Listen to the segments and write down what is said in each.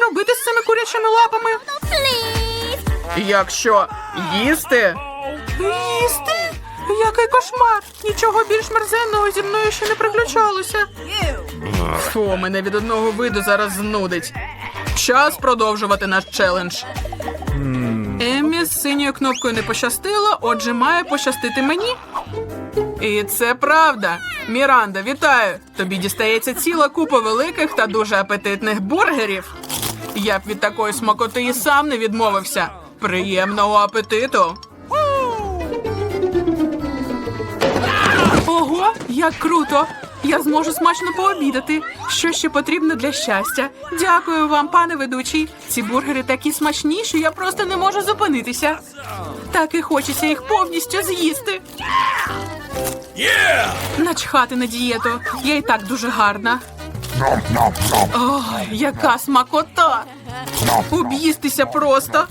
Мені робити з цими курячими лапами? Якщо їсти, Їсти? Який кошмар! Нічого більш мерзенного зі мною ще не приключалося. фу, мене від одного виду зараз знудить. Час продовжувати наш челендж. Еммі з синьою кнопкою не пощастило, отже, має пощастити мені. І це правда. Міранда, вітаю! Тобі дістається ціла купа великих та дуже апетитних бургерів. Я б від такої смакоти і сам не відмовився. Приємного апетиту! Ого, як круто! Я зможу смачно пообідати. Що ще потрібно для щастя? Дякую вам, пане ведучий. Ці бургери такі смачні, що я просто не можу зупинитися. Так і хочеться їх повністю з'їсти. Начхати на дієту. Я і так дуже гарна. Ой, яка смакота! Об'їстися просто.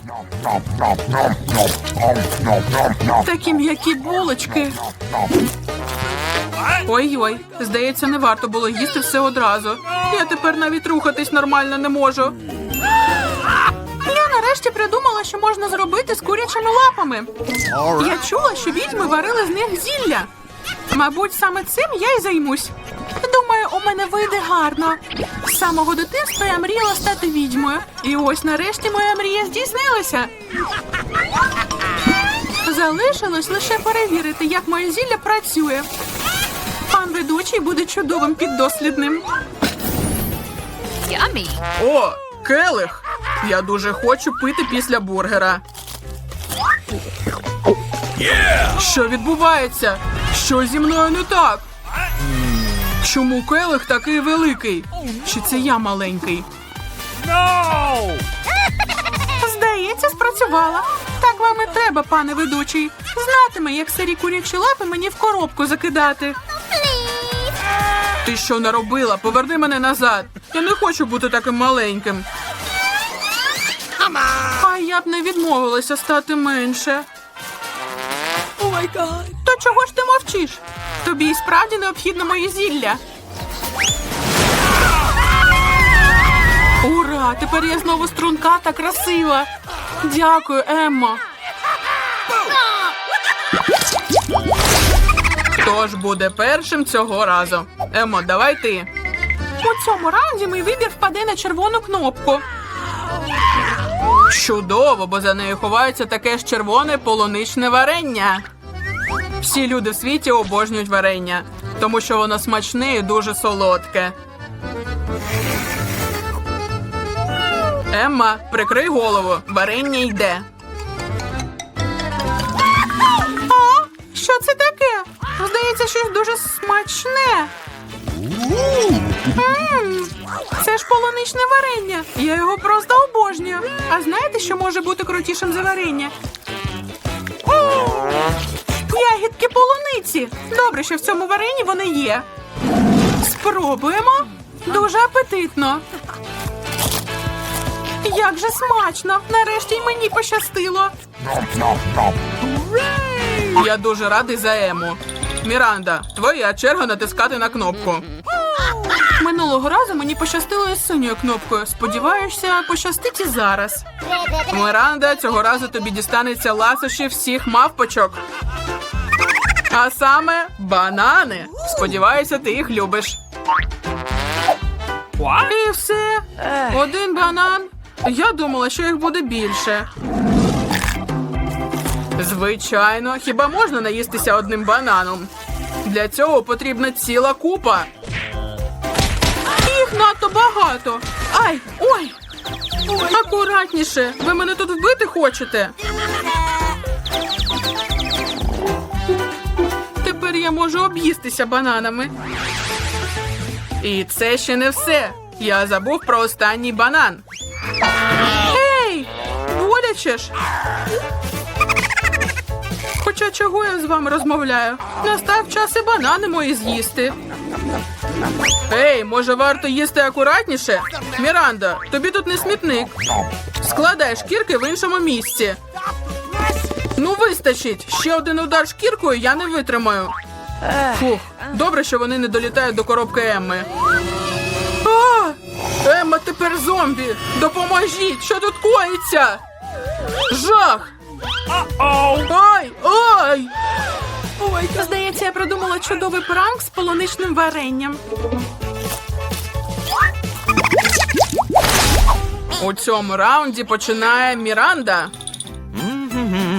Такі м'які булочки. Ой-ой, здається, не варто було їсти все одразу. Я тепер навіть рухатись нормально не можу. Я нарешті придумала, що можна зробити з курячими лапами. Я чула, що відьми варили з них зілля. Мабуть, саме цим я й займусь. Думаю, у мене вийде гарно. З самого дитинства я мріяла стати відьмою. І ось нарешті моя мрія здійснилася. Залишилось лише перевірити, як моє зілля працює. Пан ведучий буде чудовим піддослідним. Yummy. О, келих! Я дуже хочу пити після бургера. Що відбувається? Що зі мною не так? Чому келих такий великий? Чи це я маленький? Здається, спрацювала. Так вам і треба, пане ведучий. Знатиме, як старі курячі лапи мені в коробку закидати. Ти що наробила? Поверни мене назад. Я не хочу бути таким маленьким. А я б не відмовилася стати менше. То чого ж ти мовчиш? Тобі і справді необхідно моє зілля. Ура! Тепер я знову струнка та красива. Дякую, Еммо. Хто ж буде першим цього разу? Емо, давай ти. У цьому раунді мій вибір впаде на червону кнопку. Чудово, бо за нею ховається таке ж червоне полуничне варення. Всі люди в світі обожнюють варення, тому що воно смачне і дуже солодке. Емма, прикрий голову, варення йде. А? Що це таке? Здається, щось дуже смачне. М, Це ж полуничне варення. Я його просто обожнюю. А знаєте, що може бути крутішим за варення? Ягідки полуниці. Добре, що в цьому варенні вони є. Спробуємо. Дуже апетитно. Як же смачно! Нарешті й мені пощастило. Я дуже радий за Ему. Міранда, твоя черга натискати на кнопку. Минулого разу мені пощастило із синьою кнопкою. Сподіваюся, пощастить і зараз. Міранда, цього разу тобі дістанеться ласощі всіх мавпочок. А саме банани. Сподіваюся, ти їх любиш. І все. Один банан. Я думала, що їх буде більше. Звичайно, хіба можна наїстися одним бананом? Для цього потрібна ціла купа. Їх надто багато. Ай, ой! Акуратніше, ви мене тут вбити хочете. Я можу об'їстися бананами. І це ще не все. Я забув про останній банан. Ей! Боляче ж! Хоча чого я з вами розмовляю? Настав час і банани мої з'їсти. Ей, може варто їсти акуратніше? Міранда, тобі тут не смітник. Складай шкірки в іншому місці. Ну, вистачить. Ще один удар шкіркою я не витримаю. Фух, добре, що вони не долітають до коробки Емми. А! Емма тепер зомбі! Допоможіть! Що тут коїться? Жах! Ай! Ай! Ой, здається, я придумала чудовий пранк з полуничним варенням. У цьому раунді починає Міранда.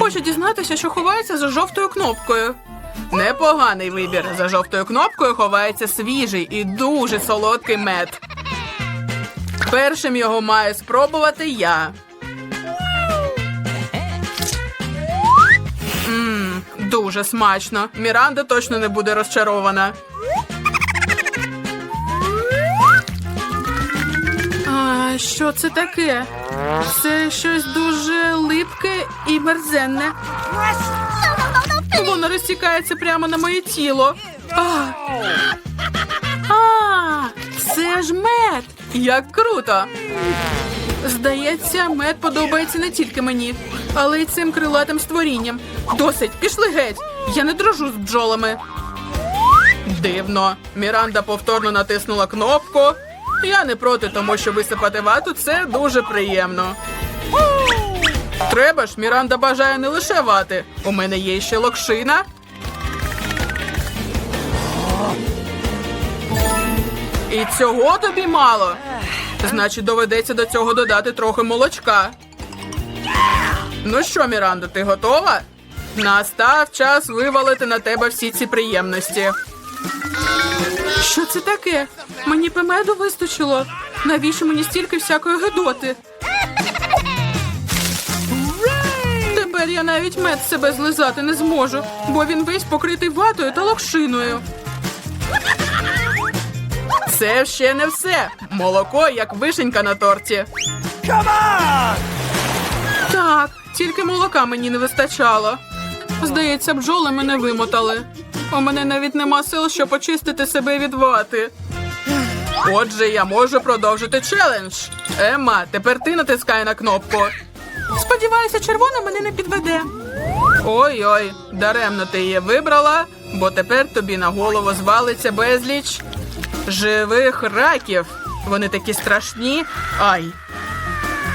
Хочу дізнатися, що ховається за жовтою кнопкою. Непоганий вибір. За жовтою кнопкою ховається свіжий і дуже солодкий мед. Першим його маю спробувати я. Мм, дуже смачно. Міранда точно не буде розчарована. Що це таке? Це щось дуже липке і мерзенне. Воно розтікається прямо на моє тіло. А, а це ж мед. Як круто! Здається, мед подобається не тільки мені, але й цим крилатим створінням. Досить, пішли геть. Я не дрожу з бджолами. Дивно. Міранда повторно натиснула кнопку. Я не проти, тому що висипати вату це дуже приємно. Треба ж, Міранда бажає не лише вати. У мене є ще локшина. І цього тобі мало. Значить, доведеться до цього додати трохи молочка. Ну що, Міранда, ти готова? Настав час вивалити на тебе всі ці приємності. Що це таке? Мені б меду вистачило. Навіщо мені стільки всякої гидоти? Я навіть мед себе злизати не зможу, бо він весь покритий ватою та локшиною. Це ще не все. Молоко як вишенька на торті. Так, тільки молока мені не вистачало. Здається, бджоли мене вимотали. У мене навіть нема сил, щоб очистити себе від вати. Отже, я можу продовжити челендж. Емма, тепер ти натискай на кнопку. Сподіваюся, червона мене не підведе. Ой-ой, даремно ти її вибрала, бо тепер тобі на голову звалиться безліч живих раків. Вони такі страшні. Ай.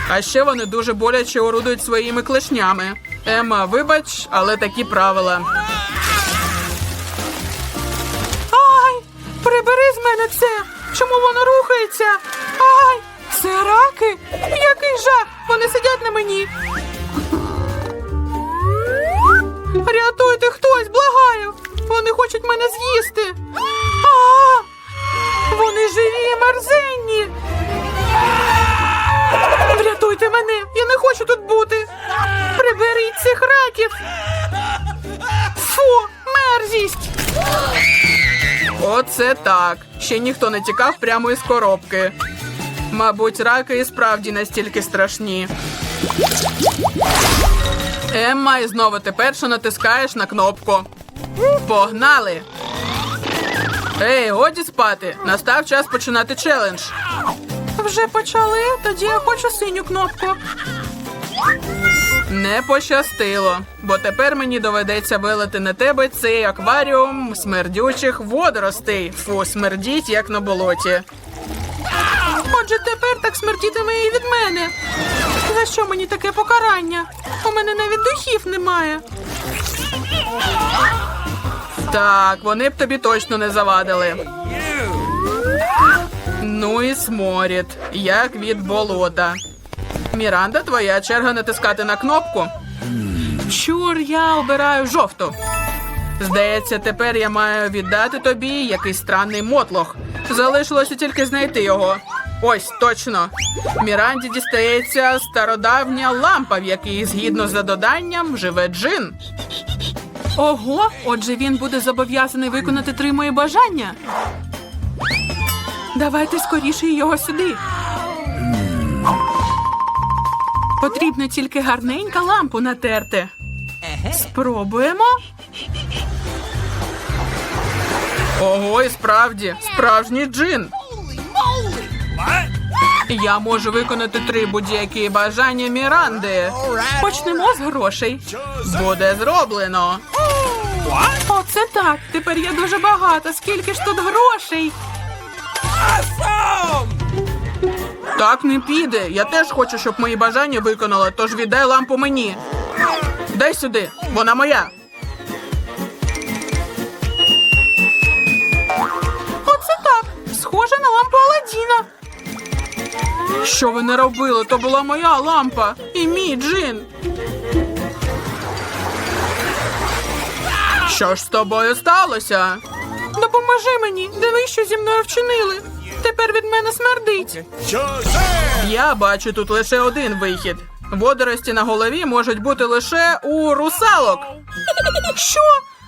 А ще вони дуже боляче орудують своїми клешнями. Емма, вибач, але такі правила. Ай! Прибери з мене це! Чому воно рухається? Ай! Це раки? Який жах! Вони сидять на мені. Рятуйте хтось, благаю! Вони хочуть мене з'їсти. А! Вони живі мерзенні. Врятуйте мене! Я не хочу тут бути. Приберіть цих раків. Фу, мерзість! Оце так. Ще ніхто не тікав прямо із коробки. Мабуть, раки і справді настільки страшні. Емма, і знову ти перша натискаєш на кнопку. Погнали! Ей, годі спати! Настав час починати челендж. Вже почали? Тоді я хочу синю кнопку. Не пощастило, бо тепер мені доведеться вилити на тебе цей акваріум смердючих водоростей. Фу, смердіть, як на болоті. Отже, тепер так смертітиме і від мене. За що мені таке покарання? У мене навіть духів немає. Так, вони б тобі точно не завадили. Ну і сморід, як від болота. Міранда, твоя черга натискати на кнопку. Чур, я обираю жовту. Здається, тепер я маю віддати тобі якийсь странний мотлох. Залишилося тільки знайти його. Ось точно. Міранді дістається стародавня лампа, в якій, згідно за доданням, живе джин. Ого, отже, він буде зобов'язаний виконати три мої бажання. Давайте скоріше його сюди. Потрібно тільки гарненька лампу натерти. Спробуємо. Ого, і справді, справжній джин. Я можу виконати три будь-які бажання Міранди. Почнемо з грошей. Буде зроблено. Оце так. Тепер я дуже багата. Скільки ж тут грошей? Так не піде. Я теж хочу, щоб мої бажання виконали, тож віддай лампу мені. Дай сюди, вона моя. Оце так. Схоже на лампу Аладдіна. Що ви не робили? То була моя лампа і мій джин. Що ж з тобою сталося? Допоможи мені. Диви, що зі мною вчинили. Тепер від мене смердить. Я бачу тут лише один вихід. Водорості на голові можуть бути лише у русалок. Що?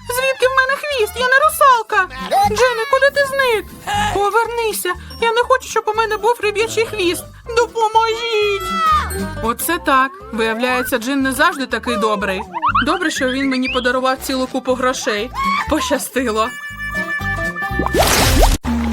Звідки в мене хвіст? Я не русалка. Джене, куди ти зник? Повернися. Я не хочу, щоб у мене був риб'ячий хвіст. Допоможіть. Оце так. Виявляється, Джин не завжди такий добрий. Добре, що він мені подарував цілу купу грошей. Пощастило.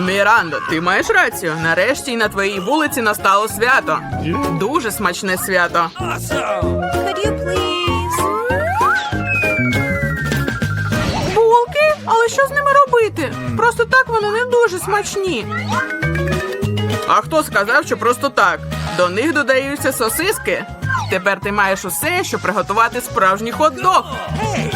Мірандо, ти маєш рацію. Нарешті й на твоїй вулиці настало свято. Дуже смачне свято. Could you please? Булки? Але що з ними робити? Просто так вони не дуже смачні. А хто сказав, що просто так? До них додаються сосиски. Тепер ти маєш усе, щоб приготувати справжній хот-дог. Воу!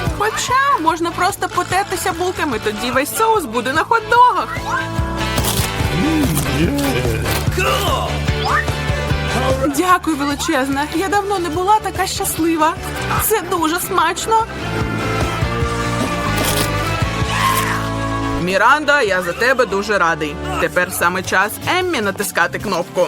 Хоча можна просто потертися булками, тоді весь соус буде на хот-догах. Дякую, величезна. Я давно не була така щаслива. Це дуже смачно. Міранда, я за тебе дуже радий. Тепер саме час Еммі натискати кнопку.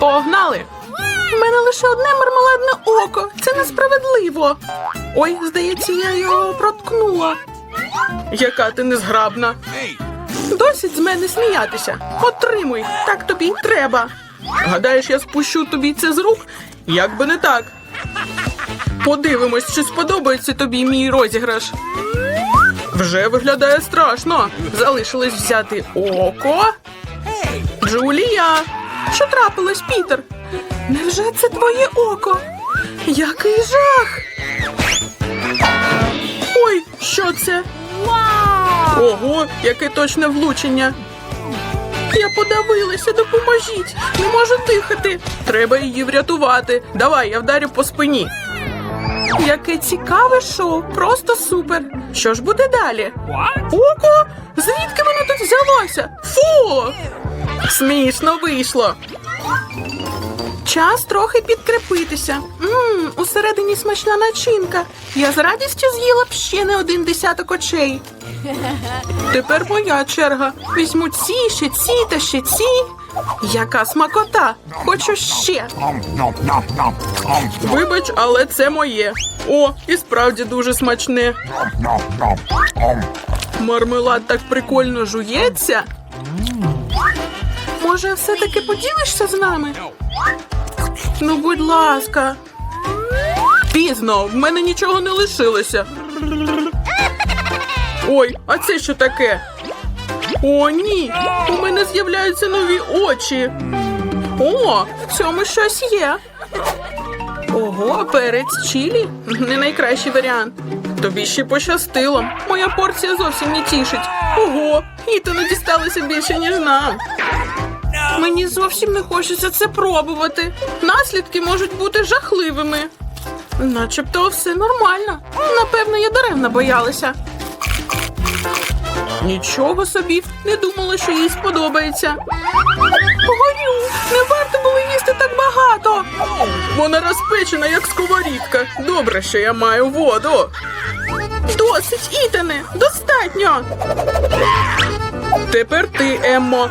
Погнали! У мене лише одне мармеладне око. Це несправедливо. Ой, здається, я його проткнула. Яка ти незграбна. Досить з мене сміятися. Отримуй, так тобі й треба. Гадаєш, я спущу тобі це з рук? Як би не так. Подивимось, чи сподобається тобі мій розіграш. Вже виглядає страшно. Залишилось взяти око. Джулія. Що трапилось, Пітер? Невже це твоє око? Який жах! Ой, що це? Ого, яке точне влучення. Я подавилася, допоможіть! Не можу дихати. Треба її врятувати. Давай, я вдарю по спині. Яке цікаве шоу, просто супер. Що ж буде далі? Око? Звідки воно тут взялося? Фу! Смішно вийшло. Час трохи підкрепитися. Мм, усередині смачна начинка. Я з радістю з'їла б ще не один десяток очей. Тепер моя черга. Візьму ці, ще ці та ще ці. Яка смакота! Хочу ще. Вибач, але це моє. О, і справді дуже смачне. Мармелад так прикольно жується. Може, все-таки поділишся з нами? Ну, будь ласка. Пізно, в мене нічого не лишилося. Ой, а це що таке? О, ні! У мене з'являються нові очі. О, в цьому щось є. Ого, перець чилі? Не найкращий варіант. Тобі ще пощастило. Моя порція зовсім не тішить. Ого, і то не дісталося більше, ніж нам. Мені зовсім не хочеться це пробувати. Наслідки можуть бути жахливими. Начебто все нормально. Напевно, я даремно боялася. Нічого собі, не думала, що їй сподобається. Горю, не варто було їсти так багато. Вона розпечена, як сковорідка. Добре, що я маю воду. Досить, Ітане, достатньо. Тепер ти, Еммо.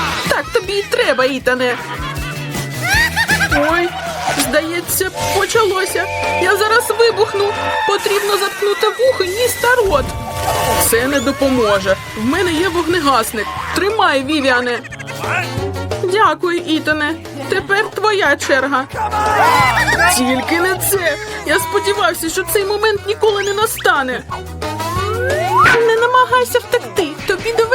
Так тобі і треба, Ітане. Ой, здається, почалося. Я зараз вибухну. Потрібно заткнути вухо, ніс та рот. Це не допоможе. В мене є вогнегасник. Тримай, Вівіане. Дякую, Ітане. Тепер твоя черга. Тільки не це. Я сподівався, що цей момент ніколи не настане. Не намагайся втекти,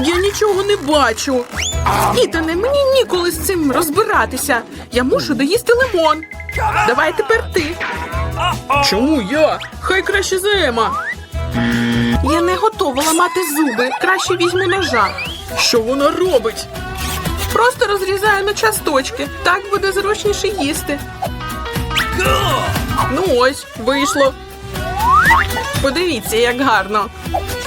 Я нічого не бачу. Ітане, мені ніколи з цим розбиратися. Я мушу доїсти лимон. Давай тепер ти. Чому я? Хай краще за Ема. Я не готова ламати зуби. Краще візьму ножа. Що вона робить? Просто розрізаю на часточки. Так буде зручніше їсти. Ну ось, вийшло. Подивіться, як гарно.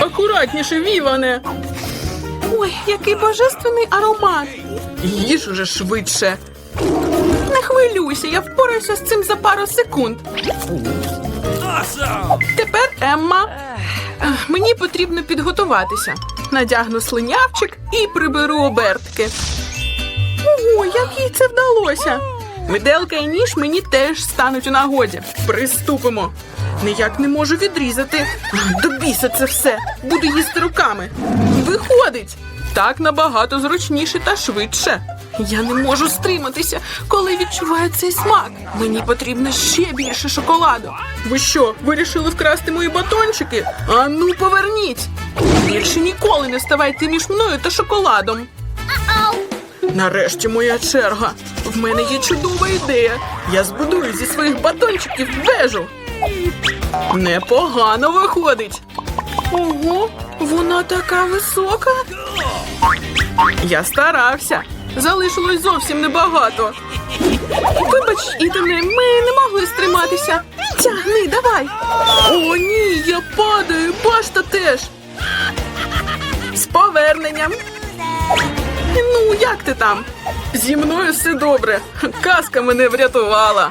Акуратніше, Віване. Ой, який божественний аромат. Їж уже швидше. Не хвилюйся, я впораюся з цим за пару секунд. Тепер Емма. Мені потрібно підготуватися. Надягну слинявчик і приберу обертки. Ого, як їй це вдалося? Виделка і ніж мені теж стануть у нагоді. Приступимо. Ніяк не можу відрізати. До це все. Буду їсти руками. Виходить. Так набагато зручніше та швидше. Я не можу стриматися, коли відчуваю цей смак. Мені потрібно ще більше шоколаду. Ви що, вирішили вкрасти мої батончики? А ну поверніть! Більше ніколи не ставайте між мною та шоколадом. Нарешті моя черга. В мене є чудова ідея. Я збудую зі своїх батончиків вежу. Непогано виходить. Ого, вона така висока. Я старався. Залишилось зовсім небагато. Вибач, Ітане, ми не могли стриматися. Тягни, давай. О, ні, я падаю, башта теж. З поверненням. Ну, як ти там? Зі мною все добре. Казка мене врятувала.